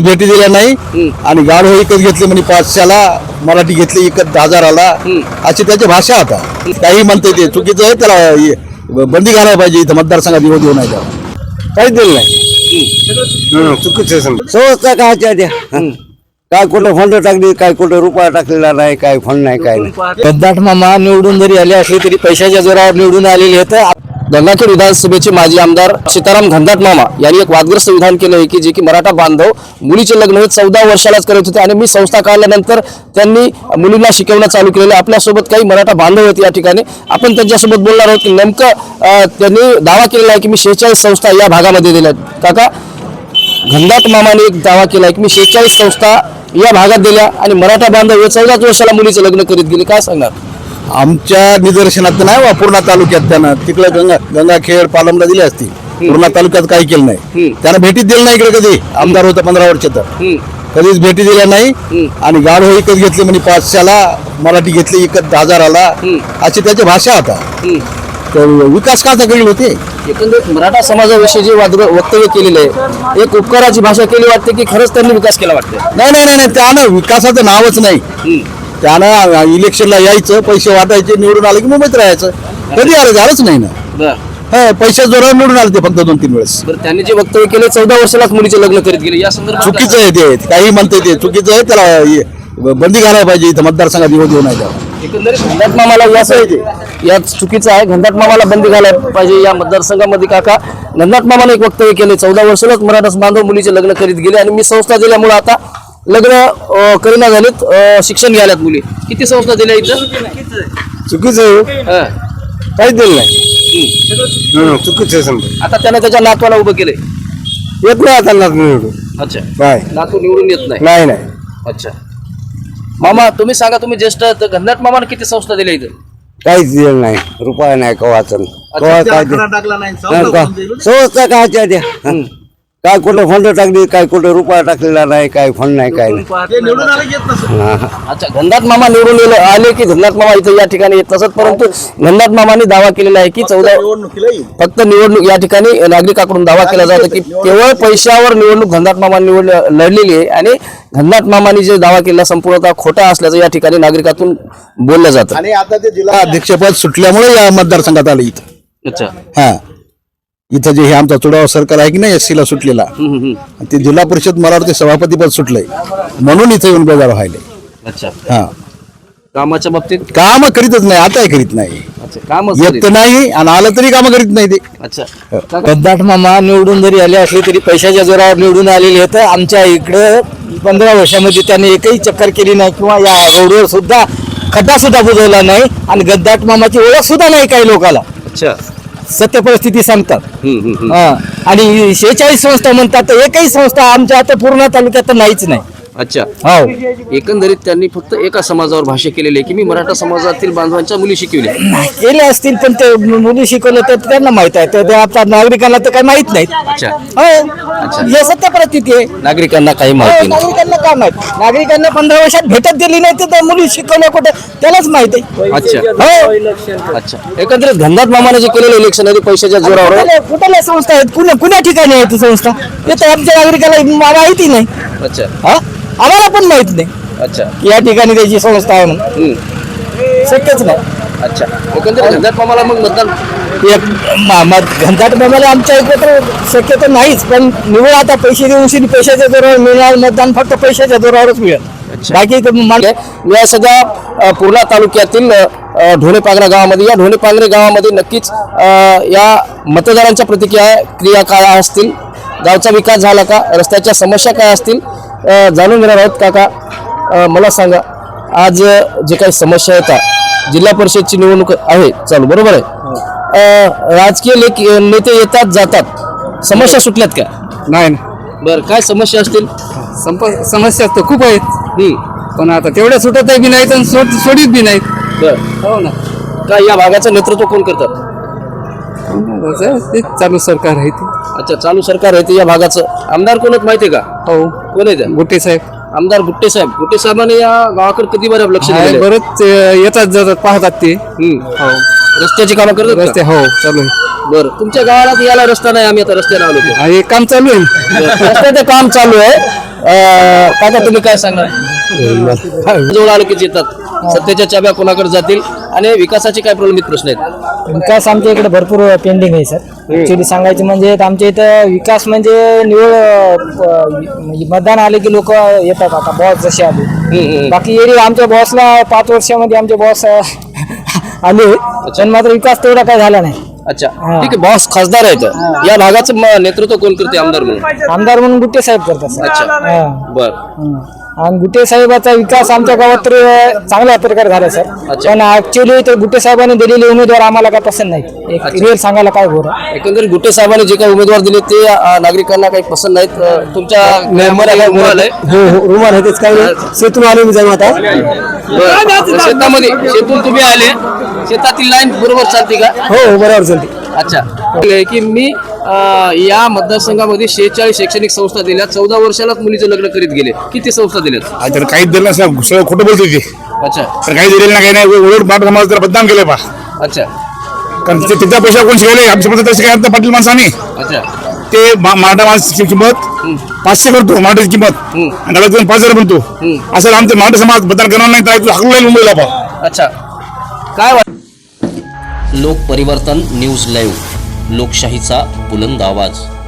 भेटी दिल्या नाही आणि गाढ विकत घेतली म्हणजे पाचशेला मराठी घेतली विकत हजाराला. अशी त्याची भाषा आता. काही म्हणते ते चुकीचं आहे त्याला हे बंदी घालायला पाहिजे इथं मतदारसंघात येऊ देऊ नाही काहीच दिलं नाही. चुकीचं संस्था काय काय कुठं फंड टाकली काय कुठं रुपया टाकलेला नाही काय फंड नाही काय नाही. मामा निवडून जरी आले असले तरी पैशाच्या जोरावर निवडून आलेले आहेत. गंगाखेड विधानसभेचे माजी आमदार सीताराम घनदाट मामा यांनी एक वादग्रस्त विधान केलं आहे की जे की मराठा बांधव मुलीचे लग्न हे चौदा वर्षालाच करत होते आणि मी संस्था काढल्यानंतर त्यांनी मुलींना शिकवणं चालू केलेलं आहे. आपल्यासोबत काही मराठा बांधव होते या ठिकाणी. आपण त्यांच्यासोबत बोलणार आहोत की नेमकं त्यांनी दावा केलेला आहे की मी शेहेचाळीस संस्था या भागामध्ये दिल्या काका घनदाट मामाने एक दावा केला की मी शेहेचाळीस संस्था या भागात दिल्या आणि मराठा बांधव हे चौदाच वर्षाला मुलीचं लग्न करीत गेले. काय सांगणार? आमच्या निदर्शनात नाही वा पूर्णा तालुक्यात त्यानं. तिकडे गंगा गंगाखेड पालमला दिली असती. पूर्णा तालुक्यात काही केलं नाही. त्यानं भेटीच दिली नाही इकडे कधी? आमदार होता पंधरा वर्ष तर. कधीच भेटी दिल्या नाही. आणि गाढ विकत घेतली म्हणजे पाचशेला मराठी घेतली विकत हजाराला अशी त्याची भाषा आता. तर विकास का करील होते? एकंदरीत मराठा समाजाविषयी जे वाद वक्तव्य केलेलं आहे एक उपकाराची भाषा केली वाटते की खरंच त्यांनी विकास केला वाटते नाही नाही नाही नाही, त्यानं विकासाचं नावच नाही. त्यानं इलेक्शनला यायचं पैसे वाटायचे निवडून आलं की मुंबईत राहायचं. कधी आलं झालंच नाही ना. हा, पैसे जोरावर निवडून आले ते फक्त दोन तीन वेळेस. त्यांनी जे वक्तव्य केले चौदा वर्षालाच मुलीचे लग्न करीत गेले. या संदर्भात चुकीचं आहे ते. काही म्हणते ते. चुकीचं आहे त्याला बंदी घालायला पाहिजे इथं मतदारसंघात येऊ नाही एकंदरीत घनदाट मामाला या या चुकीचं आहे. घनदाट मामाला बंदी घालायला पाहिजे या मतदारसंघामध्ये काका. घनदाट मामाने एक वक्तव्य केले. चौदा वर्षालाच मराठा बांधव मुलीचे लग्न करीत गेले आणि मी संस्था दिल्यामुळे आता लग्न करीना झालेत शिक्षण घ्यायलात मुली. किती संस्था दिल्या इथं? चुकीचं आहे हो. हं. काहीच दिलं नाही. चुकीचं आहे समजा. आता त्याने त्याच्या नातवाला उभं केलंय. येत नाही आता नात निवडून. अच्छा. काय नातू निवडून येत नाही. नाही नाही. अच्छा. मामा तुम्ही सांगा तुम्ही ज्येष्ठ आहात, तर घनदाट मामाने किती संस्था दिल्या इथं? काहीच दिलं नाही. रुपया नाही कवाचं कवा काय ते- संस्था काय त्या काय कुठं फंड टाकली काय कुठं रुपया टाकलेला नाही काय फंड नाही काय नाही. हा, हा. अच्छा घनदाट मामा निवडून येले- आले की घनदाट मामा इथं या ठिकाणी येत नसत परंतु घनदाट मामाने दावा केलेला आहे की चौदा फक्त निवडणूक या ठिकाणी नागरिकाकडून दावा केला जातो की केवळ पैशावर निवडणूक घनदाट मामा निवड लढलेली आहे आणि घनदाट मामाने जे दावा केला संपूर्णतः खोटा असल्याचं या ठिकाणी नागरिकातून बोललं जातं. आणि आता ते जिल्हा अध्यक्षपद सुटल्यामुळे या मतदारसंघात आलं इथं. अच्छा. हा. इथं जे हे आमचा चुडावा सरकार आहे की नाही एस ला सुटलेला ते जिल्हा परिषद मला वाटतं सभापती पद सुटलंय. म्हणून इथं येऊन बेजार व्हायले. अच्छा. हा. कामाच्या बाबतीत? काम करीतच नाही आता करीत नाही. अच्छा काम येत नाही आणि आलं तरी काम करीत नाही ते. अच्छा. गद्दाट मामा निवडून जरी आले असले तरी पैशाच्या जोरावर निवडून आलेले आहेत आमच्या इकडं पंधरा वर्षामध्ये त्याने एकही चक्कर केली नाही किंवा या रोडवर सुद्धा खड्डा सुद्धा बुजवला नाही आणि गद्दाट मामाची ओळख सुद्धा नाही काही लोकाला. अच्छा. सत्य परिस्थिती सांगतात हा. आणि शेहेचाळीस संस्था म्हणतात तर एकही संस्था आमच्या आता पूर्ण तालुक्यात तर नाहीच नाही. हो एकंदरीत त्यांनी फक्त एका समाजावर भाष्य केलेले आहे की मी मराठा समाजातील बांधवांच्या मुली शिकविल्या केले असतील पण ते मुली शिकवलं तर त्यांना माहीत आहे. तर ते आपल्या नागरिकांना तर काही माहीत नाही अच्छा. हो. हे सत्य परिस्थिती आहे. नागरिकांना काही हो, माहिती नाही. नागरिकांना काय माहीत? नागरिकांना पंधरा वर्षात भेटत दिली नाही तर त्या मुली शिकवल्या कुठे? त्यालाच माहीत आहे. अच्छा. हो. अच्छा. एकंदरीत घनदाट मामाने जे केलेलं इलेक्शन आहे ते पैशाच्या जोरावर. आहे. कुठल्या कुठल्या संस्था आहेत? कुण्या कुण्या ठिकाणी आहेत ती संस्था? ते तर आमच्या नागरिकाला माहिती नाही. अच्छा. हा? आम्हाला पण माहीत नाही. अच्छा. या ठिकाणी त्याची संस्था आहे म्हणून. हम्म. शक्यच नाही. अच्छा. एकंदरीत घनदाट मामाला मग मतदान एक मामा घनदाट मामाला आमच्या इकडे तर शक्यतो नाहीच पण निवड आता पैसे देऊन पैशाच्या जोरावर मिळणार मतदान फक्त पैशाच्या जोरावरच मिळेल. बाकी तर मान- या सगळ्या अ, पूर्णा तालुक्यातील अ, गावामध्ये या ढोणे पांगरे गावामध्ये नक्कीच अ, या मतदारांच्या प्रतिक्रिया क्रिया काय असतील? गावचा विकास झाला का? रस्त्याच्या समस्या काय असतील? जाणून घेणार आहोत काका. मला सांगा आज जे काही समस्या येतात जिल्हा परिषदची निवडणूक आहे चालू बरोबर आहे? अ, राजकीय लेख नेते येतात जातात. समस्या सुटल्यात का? नाही बरं काय समस्या असतील? संप समस्या तर खूप आहेत. पण आता तेवढ्या सुटत बी नाहीत आणि सोड सोडित बी नाहीत. बरं. हो ना. काय या भागाचं नेतृत्व कोण करतात ते चालू सरकार आहे ते. अच्छा चालू सरकार आहे ते या भागाचं. आमदार कोण आहेत माहितीये का? हो. कोण आहे गुट्टे साहेब. आमदार गुट्टे साहेब. गुट्टे साहेबांनी या गावाकडे कधी बरं लक्ष आहे, दिलेलं आहे? बरंच अं, येतात जातात पाहतात ते. हम्म. हो. रस्त्याची कामं करतात रस्ते? हो चालू आहे. बरं. तुमच्या गावाला तर याला रस्ता नाही. आम्ही आता रस्त्याला आलो. हा, हे काम चालू आहे. रस्त्याचं काम चालू आहे. अं, काका तुम्ही काय सांगणार? जवळ आलो की येतात. सत्तेच्या चाब्या कोणाकडे जातील? आणि विकासाचे काय प्रलंबित प्रश्न आहेत? विकास आमच्या इकडे भरपूर पेंडिंग आहे सर ऍक्च्युली सांगायचं म्हणजे आमच्या इथं विकास म्हणजे निवड अं, मतदान आले की लोक येतात आता बॉस जसे आले. बाकी एरी आमच्या बॉसला पाच वर्षामध्ये आमचे बॉस आले. पण मात्र विकास तेवढा काय झाला नाही. अच्छा. ठीक आहे बॉस खासदार आहेत. या भागाचं म- नेतृत्व कोण करते आमदार म्हणून? आमदार म्हणून गुट्टे साहेब करतात सर अच्छा. हा. बर. आणि गुट्टे साहेबाचा विकास आमच्या गावात तर चांगल्या प्रकारे झाला सर. अच्छा. पण ऍक्च्युली तर गुट्टे साहेबांनी दिलेले उमेदवार आम्हाला काय पसंत नाही. एक अच्छा. सांगायला काय घोर एकंदरीत गुट्टे साहेबांनी जे काही उमेदवार दिले ते अं, नागरिकांना काही पसंत नाहीत. अं, तुमच्या मेंबर रुमाल आहे हो हो रुमाल आहे तेच काही नाही. सेतून आलो मी जाऊन आता. बरं. शेतामध्ये शेतून तुम्ही आले. शेतातील लाईन बरोबर चालते का? हो हो बरोबर चालते. अच्छा. की मी या मतदारसंघामध्ये शेहेचाळीस शैक्षणिक संस्था दिल्या चौदा वर्षालाच मुलीचं लग्न करीत गेले. किती संस्था दिल्यात? आज त्याला काहीच दिलं नाही सगळं खोटं बोलतो ते. अच्छा. तर काही दिलेलं नाही काही नाही. उलट बाट समाज त्याला बदनाम केलं पा अच्छा. कारण ते त्याच्या पैसा कोण शिकायले? आमच्या मतात तसे काय पाटील माणसाने. अच्छा. ते मा- मराठा माणसाची किंमत पाचशे करतो मराठाची किंमत. आणि त्याला दोन पाच हजार म्हणतो असं आमचं मराठा समाज बदल करणार नाही तर हकलू लागेल मुंबईला पा अच्छा. काय लोकपरिवर्तन लोक परिवर्तन न्यूज लाईव्ह. लोकशाहीचा बुलंद आवाज.